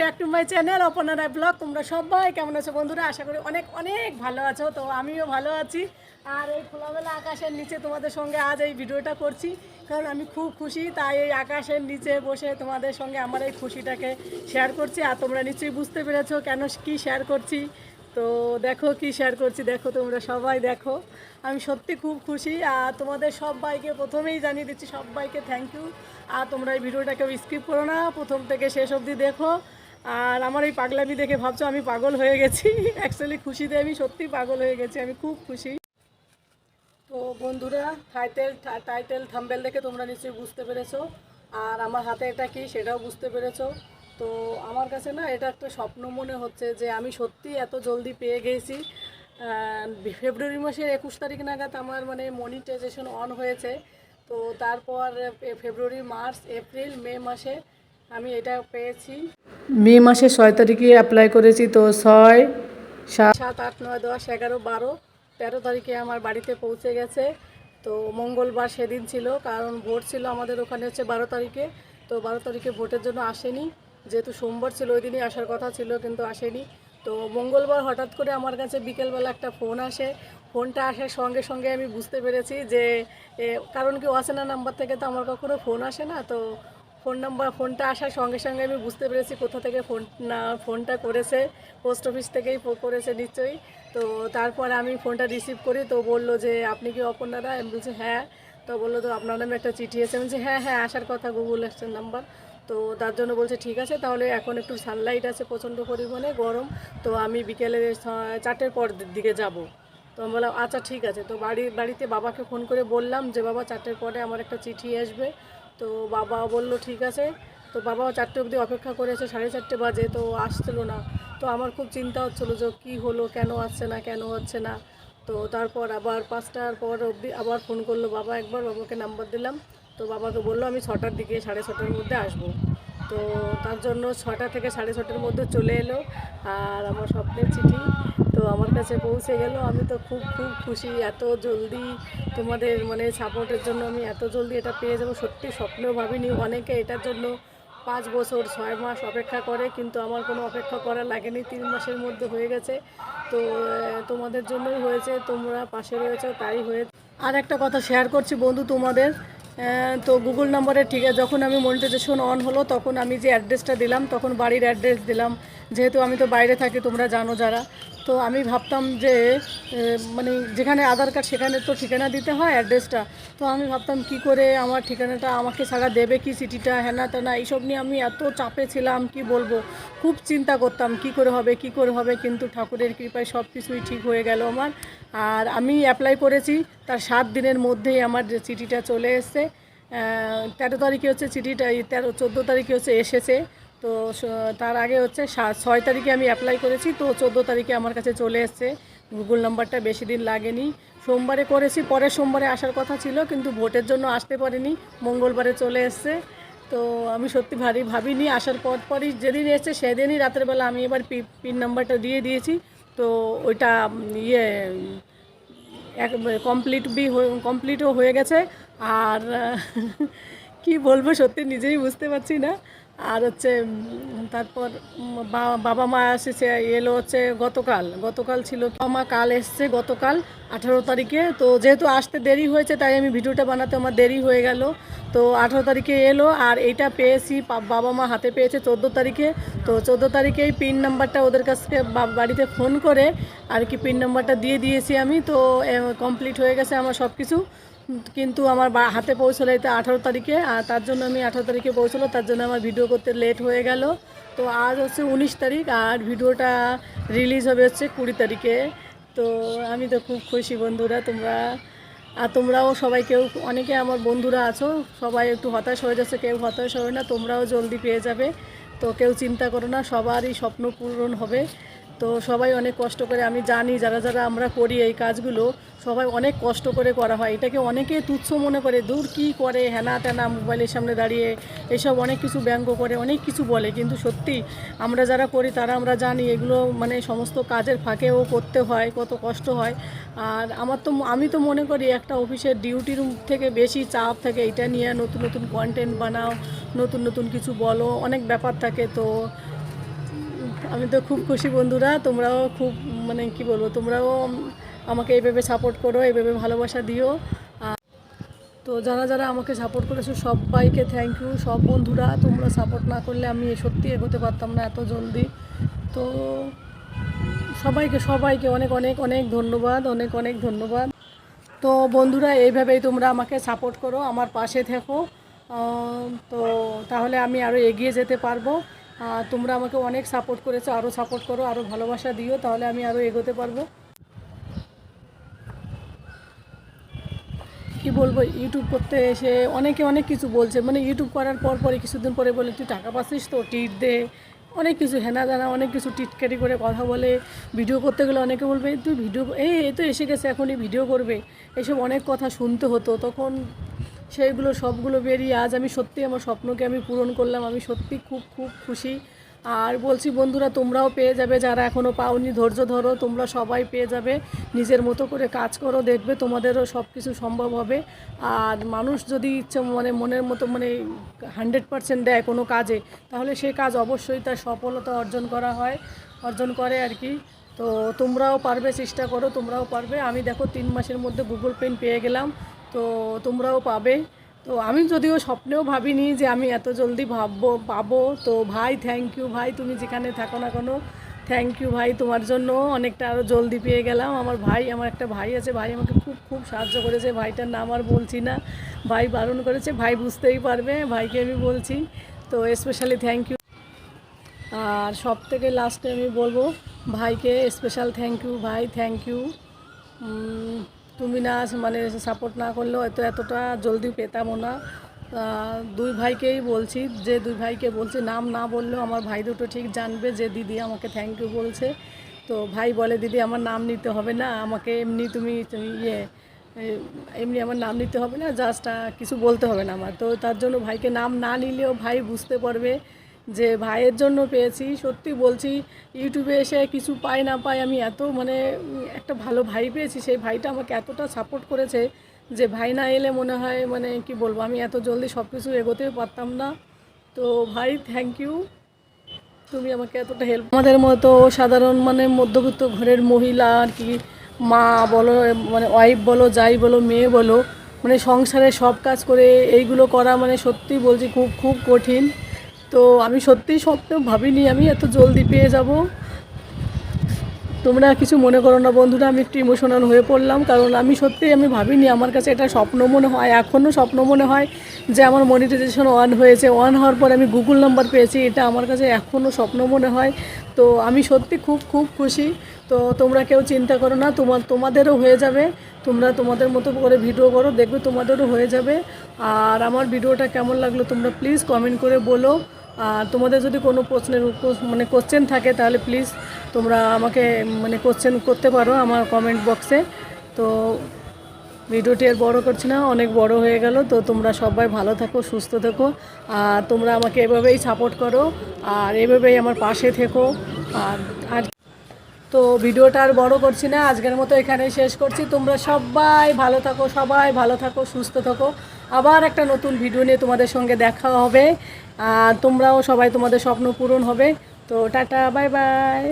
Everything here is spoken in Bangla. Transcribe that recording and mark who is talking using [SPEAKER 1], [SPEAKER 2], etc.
[SPEAKER 1] মাই চ্যানেল অপনারা ব্লগ তোমরা সবাই কেমন আছো বন্ধুরা? আশা করি অনেক অনেক ভালো আছো, তো আমিও ভালো আছি। আর এই খোলামেলা আকাশের নিচে তোমাদের সঙ্গে আজ এই ভিডিওটা করছি। কারণ আমি খুব খুশি, তাই এই আকাশের নিচে বসে তোমাদের সঙ্গে আমার এই খুশিটাকে শেয়ার করছি। আর তোমরা নিশ্চয়ই বুঝতে পেরেছ কেন কি শেয়ার করছি। তো দেখো কি শেয়ার করছি, দেখো তোমরা সবাই দেখো। আমি সত্যি খুব খুশি, আর তোমাদের সবাইকে প্রথমেই জানিয়ে দিচ্ছি, সবাইকে থ্যাংক ইউ আর তোমরা এই ভিডিওটা কেউ স্কিপ করো না, প্রথম থেকে শেষ অবধি দেখো। আর আমার এই পাগলামি দেখে ভাবছ আমি পাগল হয়ে গেছি। অ্যাকচুয়ালি খুশিতে আমি সত্যি পাগল হয়ে গেছি, আমি খুব খুশি। তো বন্ধুরা টাইটেল টাইটেল থাম্বেল দেখে তোমরা নিশ্চয়ই বুঝতে পেরেছ। আর আমার হাতে এটা কি সেটাও বুঝতে পেরেছ। তো আমার কাছে না এটা একটা স্বপ্ন মনে হচ্ছে যে আমি সত্যি এত জলদি পেয়ে গেছি। ফেব্রুয়ারি মাসের একুশ তারিখ নাগাদ আমার মানে মনিটাইজেশন অন হয়েছে। তো তারপর ফেব্রুয়ারি, মার্চ, এপ্রিল, মে মাসে আমি এটা পেয়েছি। মে মাসে ছয় তারিখে অ্যাপ্লাই করেছি তো ছয় সাত। সাত আট নয় দশ এগারো বারো তেরো তারিখে আমার বাড়িতে পৌঁছে গেছে। তো মঙ্গলবার সেদিন ছিল কারণ ভোট ছিল আমাদের ওখানে হচ্ছে বারো তারিখে। তো বারো তারিখে ভোটের জন্য আসেনি। যেহেতু সোমবার ছিল ওই দিনই আসার কথা ছিল কিন্তু আসেনি। তো মঙ্গলবার হঠাৎ করে আমার কাছে বিকেলবেলা একটা ফোন আসে। ফোনটা আসার সঙ্গে সঙ্গে আমি বুঝতে পেরেছি যে এ, কারণ কি অচেনা নাম্বার থেকে তো আমার কখনো ফোন আসে না। তো ফোন নাম্বার, ফোনটা আসার সঙ্গে সঙ্গে আমি বুঝতে পেরেছি কোথা থেকে ফোন, না, ফোনটা করেছে, পোস্ট অফিস থেকেই করেছে নিশ্চয়ই। তো তারপর আমি ফোনটা রিসিভ করি, তো বলল যে, আপনি কি অপর্ণারা আমি বলছি হ্যাঁ। তো বলল, তো আপনার নামে একটা চিঠি এসে বলছি হ্যাঁ হ্যাঁ আসার কথা, গুগল এক্সের নাম্বার। তো তার জন্য বলছে, ঠিক আছে, তাহলে এখন একটু সানলাইট আছে প্রচণ্ড পরিমাণে, গরম। তো আমি বিকেলে চারটের পর দিকে যাব। তো আমি বললাম আচ্ছা ঠিক আছে। তো বাড়ি বাড়িতে বাবাকে ফোন করে বললাম যে, বাবা, চারটের পরে আমার একটা চিঠি আসবে। তো বাবা বলল, ঠিক আছে। তো বাবাও চারটে অবধি অপেক্ষা করেছে, সাড়ে চারটে বাজে, তো আসছিল না। তো আমার খুব চিন্তা হচ্ছিল যে কী হলো, কেন আসছে না, কেন হচ্ছে না। তো তারপর আবার পাঁচটার পর অবধি আবার ফোন করল বাবা একবার, বাবাকে নাম্বার দিলাম। তো বাবাকে বলল, আমি ছটার দিকে সাড়ে ছটার মধ্যে আসব। তো তার জন্য ছটা থেকে সাড়ে ছটার মধ্যে চলে এলো। আর আমার স্বপ্নের চিঠি আমার কাছে পৌঁছে গেল। আমি তো খুব খুব খুশি, এত জলদি তোমাদের মানে সাপোর্টের জন্য আমি এত জলদি এটা পেয়ে যাব। সত্যি স্বপ্নেও ভাবিনি অনেকে এটার জন্য পাঁচ বছর, ছয় মাস অপেক্ষা করে, কিন্তু আমার কোনো অপেক্ষা করা লাগেনি। তিন মাসের মধ্যে হয়ে গেছে। তো তোমাদের জন্যই হয়েছে, তোমরা পাশে রয়েছে, তাই হয়ে আর একটা কথা শেয়ার করছি বন্ধু তোমাদের। তো গুগল নাম্বারে ঠিক আছে, যখন আমি মনিটাইজেশন অন হলো, তখন আমি যে অ্যাড্রেসটা দিলাম, তখন বাড়ির অ্যাড্রেস দিলাম। যেহেতু আমি তো বাইরে থাকি, তোমরা জানো যারা। তো আমি ভাবতাম যে মানে যেখানে আধার কার্ড, সেখানে তো ঠিকানা দিতে হয় অ্যাড্রেসটা তো আমি ভাবতাম, কি করে আমার ঠিকানাটা আমাকে ছাড়া দেবে, কি সিটিটা হ্যানা তেনা এইসব নিয়ে আমি এত চাপে ছিলাম, কি বলব? খুব চিন্তা করতাম, কি করে হবে, কি করে হবে, কিন্তু ঠাকুরের কৃপায় সব কিছুই ঠিক হয়ে গেল আমার। আর আমি অ্যাপ্লাই করেছি তার সাত দিনের মধ্যেই আমার চিঠিটা চলে এসছে তেরো তারিখে হচ্ছে চিঠিটা তেরো, চোদ্দ তারিখে হচ্ছে এসেছে। তো তার আগে হচ্ছে ছয় তারিখে আমি অ্যাপ্লাই করেছি, তো চোদ্দ তারিখে আমার কাছে চলে এসছে। গুগল নাম্বারটা বেশি দিন লাগেনি। সোমবারে করেছি পরের সোমবারে আসার কথা ছিল, কিন্তু ভোটের জন্য আসতে পারিনি। মঙ্গলবারে চলে এসছে। তো আমি সত্যি ভারী, ভাবিনি, আসার পর পরই যেদিন এসছে সেদিনই রাতের বেলা আমি এবার পিন নাম্বারটা দিয়ে দিয়েছি। তো ওইটা ইয়ে এক কমপ্লিট বি কমপ্লিটও হয়ে গেছে। আর, কি বলব, সত্যি নিজেই বুঝতে পারছি না। আর হচ্ছে তারপর বাবা মা এসেছে, এলো হচ্ছে গতকাল। গতকাল ছিল, বাবা মা কাল এসছে গতকাল। আঠারো তারিখে। তো যেহেতু আসতে দেরি হয়েছে, তাই আমি ভিডিওটা বানাতে আমার দেরি হয়ে গেল। তো আঠারো তারিখে এলো, আর এইটা পেয়েছি বাবা মা হাতে পেয়েছে চোদ্দ তারিখে। তো চোদ্দ তারিখেই পিন নাম্বারটা ওদের কাছ বাড়িতে ফোন করে, আর কি পিন নাম্বারটা দিয়ে দিয়েছি আমি। তো কমপ্লিট হয়ে গেছে আমার সব কিছু কিন্তু আমার হাতে পৌঁছলো এটা আঠারো তারিখে, আর তার জন্য আমি আঠারো তারিখে পৌঁছলো। তার জন্য আমার ভিডিও করতে লেট হয়ে গেল। তো আজ হচ্ছে উনিশ তারিখ, আর ভিডিওটা রিলিজ হবে হচ্ছে কুড়ি তারিখে। তো আমি তো খুব খুশি বন্ধুরা, তোমরা, আর তোমরাও সবাই কেউ, অনেকে আমার বন্ধুরা আছো, সবাই একটু হতাশ হয়ে যাচ্ছে, কেউ হতাশ হবে না, তোমরাও জলদি পেয়ে যাবে। তো কেউ চিন্তা করো না, সবারই স্বপ্ন পূরণ হবে। তো সবাই অনেক কষ্ট করে, আমি জানি যারা যারা আমরা করি এই কাজগুলো, সবাই অনেক কষ্ট করে করা হয়। এটাকে অনেকে তুচ্ছ মনে করে, দূর কি করে, হেনা তেনা মোবাইলের সামনে দাঁড়িয়ে এসব অনেক কিছু ব্যঙ্গ করে, অনেক কিছু বলে। কিন্তু সত্যি আমরা যারা করি, তারা আমরা জানি এগুলো মানে সমস্ত কাজের ফাঁকেও করতে হয়, কত কষ্ট হয়। আর আমার তো, আমি তো মনে করি একটা অফিসের ডিউটির থেকে বেশি চাপ থাকে এটা নিয়ে নতুন নতুন কন্টেন্ট বানাও, নতুন নতুন কিছু বলো, অনেক ব্যাপার থাকে। তো আমি তো খুব খুশি বন্ধুরা, তোমরাও খুব মানে কি বলব, তোমরাও আমাকে এইভাবে সাপোর্ট করো, এইভাবে ভালোবাসা দিও। তো যারা যারা আমাকে সাপোর্ট করেছ, সবাইকে থ্যাংক ইউ সব বন্ধুরা, তোমরা সাপোর্ট না করলে আমি সত্যি এগোতে পারতাম না এত জলদি। তো সবাইকে সবাইকে অনেক অনেক অনেক ধন্যবাদ, অনেক অনেক ধন্যবাদ। তো বন্ধুরা, এইভাবেই তোমরা আমাকে সাপোর্ট করো, আমার পাশে থেকো। তো তাহলে আমি আরও এগিয়ে যেতে পারব। তোমরা আমাকে অনেক সাপোর্ট করেছ আরও সাপোর্ট করো আরও ভালোবাসা দিও, তাহলে আমি আরও এগোতে পারব। কি বলব ইউটিউব করতে এসে অনেকে অনেক কিছু বলছে মানে ইউটিউব করার পর পরে কিছুদিন পরে বলে, তুই টাকা পাচ্ছিস তো? টিট দে। অনেক কিছু হেনা জানা, অনেক কিছু টিটকারি করে কথা বলে। ভিডিও করতে গেলে অনেকে বলবে তুই ভিডিও, এই তো এসে গেছে এখনই ভিডিও করবে। এসব অনেক কথা শুনতে হতো, তখন সেইগুলো সবগুলো বেরিয়ে আজ আমি সত্যি আমার স্বপ্নকে আমি পূরণ করলাম। আমি সত্যি খুব খুব খুশি। আর বলছি, বন্ধুরা, তোমরাও পেয়ে যাবে। যারা এখনও পাওনি, ধৈর্য ধরো, তোমরা সবাই পেয়ে যাবে। নিজের মতো করে কাজ করো, দেখবে তোমাদেরও সব কিছু সম্ভব হবে। আর মানুষ যদি ইচ্ছে মানে মনের মতো মানে হান্ড্রেড পার্সেন্ট দেয় কোনো কাজে, তাহলে সে কাজ অবশ্যই তার সফলতা অর্জন করা হয়, অর্জন করে আর কি। তো তোমরাও পারবে, চেষ্টা করো, তোমরাও পারবে। আমি দেখো তিন মাসের মধ্যে গুগল পেন পেয়ে গেলাম, তো তোমরাও পাবে। তো আমি যদিও স্বপ্নেও ভাবিনি যে আমি এত জলদি ভাববো, পাবো। তো ভাই থ্যাংক ইউ ভাই, তুমি যেখানে থাকো না কোনো থ্যাংক ইউ ভাই তোমার জন্য। অনেকটা আরও জলদি পেয়ে গেলাম। আমার ভাই, আমার একটা ভাই আছে, ভাই আমাকে খুব খুব সাহায্য করেছে। ভাইটার নাম আর বলছি না। ভাই বারণ করেছে, ভাই বুঝতেই পারবে, ভাইকে আমি বলছি। তো স্পেশালি থ্যাংক ইউ আর সব থেকে লাস্টে আমি বলব, ভাইকে স্পেশাল থ্যাংক ইউ ভাই থ্যাংক ইউ তুমি না মানে সাপোর্ট না করলেও এত, এতটা জলদি পেতামও না। দুই ভাইকেই বলছি, যে দুই ভাইকে বলছি, নাম না বললেও আমার ভাই দুটো ঠিক জানবে যে দিদি আমাকে থ্যাংক ইউ বলছে। তো ভাই বলে, দিদি, আমার নাম নিতে হবে না, আমাকে এমনি তুমি তুমি ইয়ে এমনি আমার নাম নিতে হবে না জাস্ট কিছু বলতে হবে না আমার। তো তার জন্য ভাইকে নাম না নিলেও ভাই বুঝতে পারবে যে ভাইয়ের জন্য পেয়েছি, সত্যি বলছি, ইউটিউবে এসে কিছু পাই না পাই আমি এত মানে একটা ভালো ভাই পেয়েছি, সেই ভাইটা আমাকে এতটা সাপোর্ট করেছে যে ভাই না এলে মনে হয় মানে কি বলব, আমি এত জলদি সব কিছু এগোতেও পারতাম না। তো ভাই থ্যাংক ইউ তুমি আমাকে এতটা হেল্প আমাদের মতো সাধারণ মানে মধ্যবিত্ত ঘরের মহিলা আর কি, মা বলো মানে ওয়াইফ বলো, যাই বলো, মেয়ে বলো মানে সংসারে সব কাজ করে এইগুলো করা মানে সত্যি বলছি খুব খুব কঠিন। তো আমি সত্যিই স্বপ্নেও ভাবিনি আমি এত জলদি পেয়ে যাব। তোমরা কিছু মনে করো না বন্ধুরা, আমি একটু ইমোশনাল হয়ে পড়লাম, কারণ আমি সত্যি আমি ভাবিনি আমার কাছে এটা স্বপ্ন মনে হয় এখনও স্বপ্ন মনে হয় যে আমার মনিটাইজেশন অন হয়েছে। অন হওয়ার পর আমি গুগল নাম্বার পেয়েছি, এটা আমার কাছে এখনও স্বপ্ন মনে হয়। তো আমি সত্যি খুব খুব খুশি। তো তোমরা কেউ চিন্তা করো না, তোমার, তোমাদেরও হয়ে যাবে। তোমরা তোমাদের মতো করে ভিডিও করো, দেখবে তোমাদেরও হয়ে যাবে। আর আমার ভিডিওটা কেমন লাগল তোমরা প্লিজ কমেন্ট করে বলো। আর তোমাদের যদি কোনো প্রশ্নের মানে কোশ্চেন থাকে, তাহলে প্লিজ তোমরা আমাকে মানে কোশ্চেন করতে পারো আমার কমেন্ট বক্সে তো ভিডিওটি আর বড় করছি না, অনেক বড় হয়ে গেল। তো তোমরা সবাই ভালো থাকো, সুস্থ থেকো। আর তোমরা আমাকে এভাবেই সাপোর্ট করো। আর এভাবেই আমার পাশে থেকো। আর আর তো ভিডিওটা আর বড় করছি না, আজকের মতো এখানে শেষ করছি। তোমরা সবাই ভালো থাকো, সবাই ভালো থাকো, সুস্থ থাকো। আবার একটা নতুন ভিডিও নিয়ে তোমাদের সঙ্গে দেখা হবে। আর তোমরাও সবাই তোমাদের স্বপ্ন পূরণ হবে। তো টাটা বাই বাই